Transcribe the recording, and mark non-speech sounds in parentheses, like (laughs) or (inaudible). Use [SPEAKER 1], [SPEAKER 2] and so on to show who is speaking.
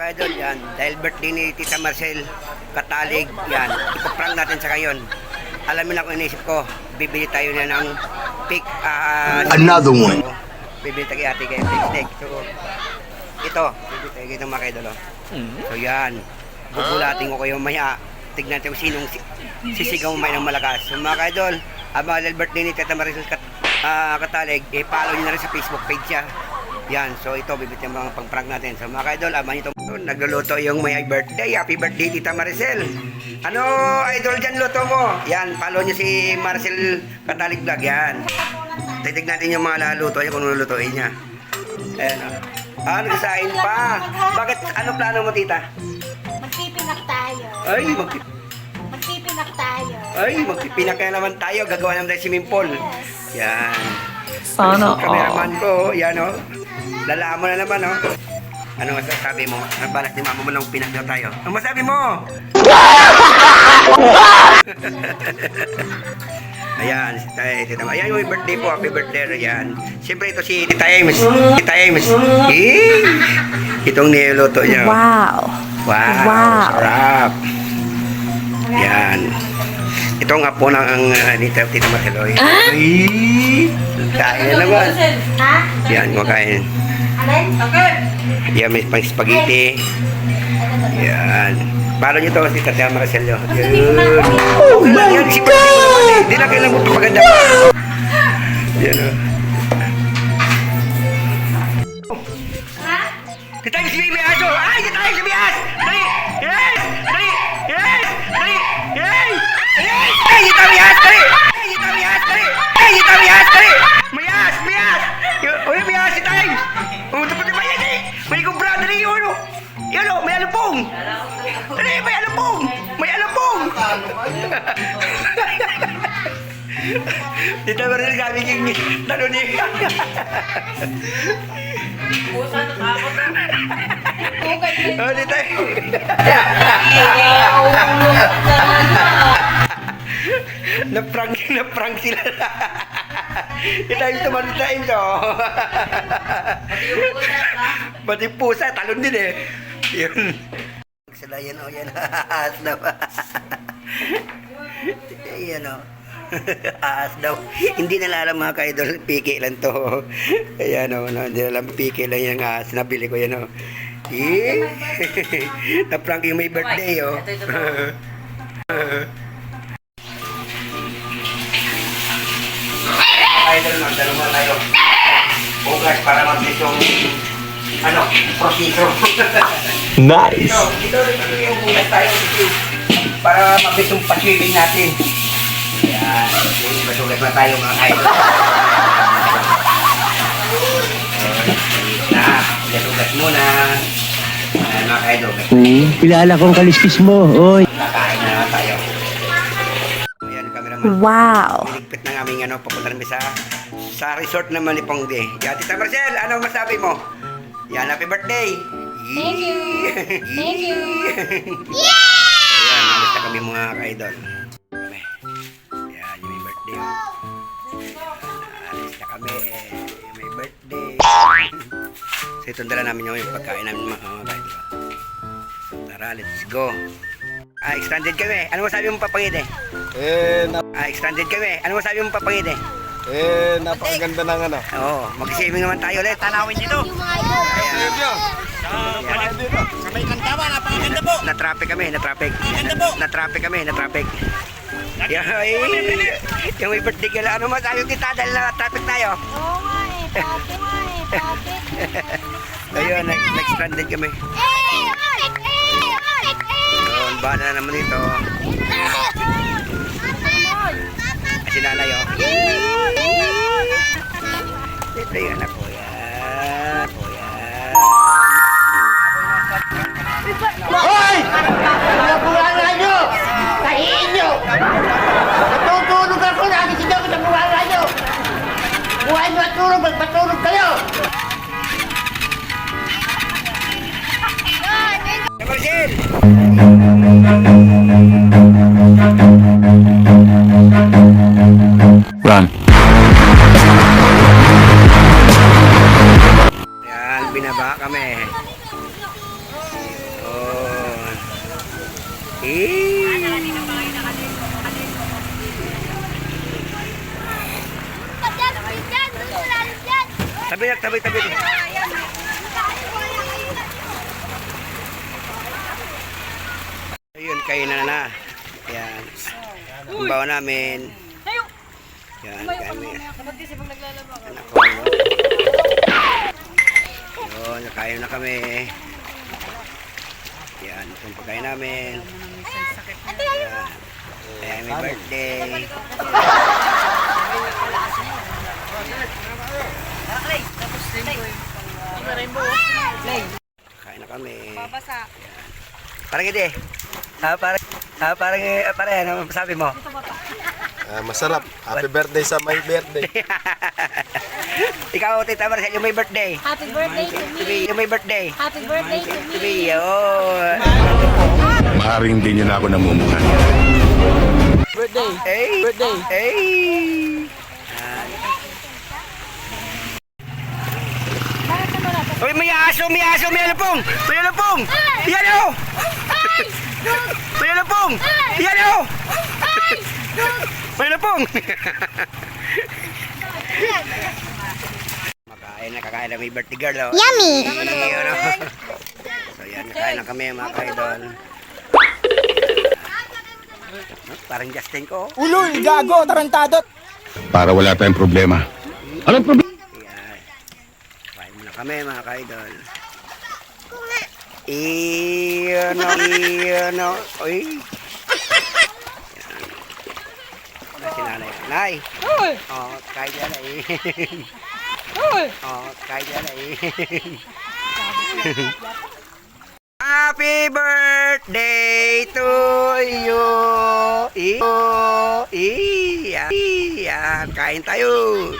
[SPEAKER 1] ka-idol, yan. Dahil birthday ni Tita Marcel Katalig, yan. Ipaprank natin sa ngayon. Alam mo na kung inisip ko, bibili tayo na ng pick. ah,
[SPEAKER 2] Another one.
[SPEAKER 1] So, bibili tayo kay ate kay pick steak. So, ito, bibili tayo ng mga ka-idol. oh. So, yan. Bubulatin ko kayo maya. Tignan natin kung sinong si- sisigaw may ng malakas. So, mga ka-idol, abang dahil birthday ni Tita Marcel Kat ah, Katalig, i-follow nyo na rin sa Facebook page siya. Yan, so ito, bibit yung mga pang-prank natin. So mga ka-idol, aman ito. Nagluluto yung may birthday. Happy birthday, Tita Maricel. Ano, idol dyan, luto mo? Yan, follow nyo si Maricel Katalig Vlog. Yan. Titig natin yung mga laluto niya kung lulutuin niya. Ayan, oh. Ah, nagsasain pa. Bakit, ano plano mo, tita?
[SPEAKER 3] Magpipinak tayo.
[SPEAKER 1] Ay, mag
[SPEAKER 3] Magpipinak tayo.
[SPEAKER 1] ay, magpipinak na naman tayo. Gagawa naman tayo swimming pool. Yan.
[SPEAKER 4] Sana
[SPEAKER 1] Cameraman ko, yan o. Lalaan mo na naman o. Ano masasabi mo? Nabalas ni mama mo lang pinagdaw tayo. Ano masabi mo? (laughs) Ayan, si Tay, Tita Ma. Ayan yung birthday po. Happy birthday. Ayan. Siyempre ito si Tita Ames. Tita Ames. Eh, itong niluto niya.
[SPEAKER 4] Wow.
[SPEAKER 1] Wow.
[SPEAKER 4] Wow.
[SPEAKER 1] Sarap. Yan. Ito nga po ng ang uh, ni Tita Tita Marceloy. Ay! Kain na naman.
[SPEAKER 3] Ha?
[SPEAKER 1] Yan, kumakain.
[SPEAKER 3] Alin?
[SPEAKER 1] Yan, may pang spaghetti. Yan. Paano nyo to si Tata Marcelo? Oh my yan, si eh. Hindi na kailangan mo paganda pa. Yan o.
[SPEAKER 3] Ha?
[SPEAKER 1] Kita si Baby talo ni... Oh, dito. na-prank, na-prank sila. Ito yung tumalit na ito. Pati pusa, talon din eh. Yun. Sila yan o, yan. (laughs) Aas daw. yan o. (laughs) Aas daw. Hindi nila alam mga ka-idol, piki lang to. (laughs) Ayan o, no, hindi nila alam piki lang yung aas. Nabili ko yan o. Eh, (laughs) na-prank yung may birthday o. Idol, magdalo mo tayo. Bugas para mabilis yung ano, proseso.
[SPEAKER 2] Nice.
[SPEAKER 1] Ito, ito rin ito yung bugas tayo. Para yung pa-swimming natin. Ayan, masugat na tayo mga idol. na, masugat muna. Ayan mga idol.
[SPEAKER 2] Hmm, kilala kong kaliskis mo, oy.
[SPEAKER 1] Kakain na tayo. Ayan, cameraman.
[SPEAKER 4] Wow.
[SPEAKER 1] Niligpit ng aming ano, papunta namin sa sa resort naman ni Pongde. Yan, Tita Marcel, ano masabi mo? Yan, happy birthday!
[SPEAKER 3] Thank you. Thank you. (laughs)
[SPEAKER 1] Ayan, alis na kami mga ka-idol. Ito dala namin yung pagkain namin mga ka-idol. So, tara, let's go. Ah, extended kami. Ano masabi mo papangiti?
[SPEAKER 5] Eh, na,
[SPEAKER 1] Ah, extended kami. Ano masabi mo papangiti?
[SPEAKER 5] eh, napakaganda ng ano.
[SPEAKER 1] Oo, mag-swimming naman tayo ulit. Tanawin dito.
[SPEAKER 3] Yung mga idol.
[SPEAKER 5] Medyo.
[SPEAKER 1] Ayan.
[SPEAKER 5] dito.
[SPEAKER 1] Na-traffic kami, na-traffic. Na-traffic kami, na-traffic. Ay, yung may birthday ka lang. Ano masabi yung tita dahil na-traffic tayo?
[SPEAKER 3] Oo nga eh. Papi nga eh. Papi. (laughs)
[SPEAKER 1] Ayun, nag- nag-stranded kami.
[SPEAKER 3] Eh! Alek! Eh! Alek! Eh!
[SPEAKER 1] Yun, bahala na naman dito. Kasi nanay, oh. Ito yung anak ko
[SPEAKER 3] dyan.
[SPEAKER 1] Tabi na, tabi, tabi. Ayun, kain na na. Yan. Ang bawa namin. Yan, kami. Yan ako. Yun, nakain na kami. Yan, itong pagkain namin. Yan. Kaya may birthday. Kain na kami.
[SPEAKER 3] Babasa.
[SPEAKER 1] Parang hindi. Ah, parang, ah, parang, ah, parang, ano masabi mo?
[SPEAKER 5] Ah, masarap. Happy birthday sa my birthday. (laughs)
[SPEAKER 1] Ikaw, Tita Marcia, yung may birthday.
[SPEAKER 3] Happy birthday to me.
[SPEAKER 1] yung may birthday.
[SPEAKER 3] Happy birthday to
[SPEAKER 1] To
[SPEAKER 3] me.
[SPEAKER 1] oh.
[SPEAKER 4] Maaaring hindi niyo na ako namumuhan.
[SPEAKER 1] Birthday. Hey. Birthday. Hey. Uy, may aso, may aso, may alupong! May alupong! Yan o! May alupong! Yan o! May alupong! Makain na, kakain na may birthday girl, oh.
[SPEAKER 3] Yummy!
[SPEAKER 1] Yun, oh. So yan, kain na kami mga kaidol. Parang Justin ko. oh.
[SPEAKER 6] Uloy, gago, tarantado.
[SPEAKER 4] Para wala tayong problema. Anong problema?
[SPEAKER 1] Yan. Kain muna kami mga kaidol. Iyon o, iyon o. Uy. Yan. Wala si nanay. Nay! Oh, kain yan eh. (laughs) Oh, kaya na eh. Happy birthday to you. Iya. Iya. Kain tayo.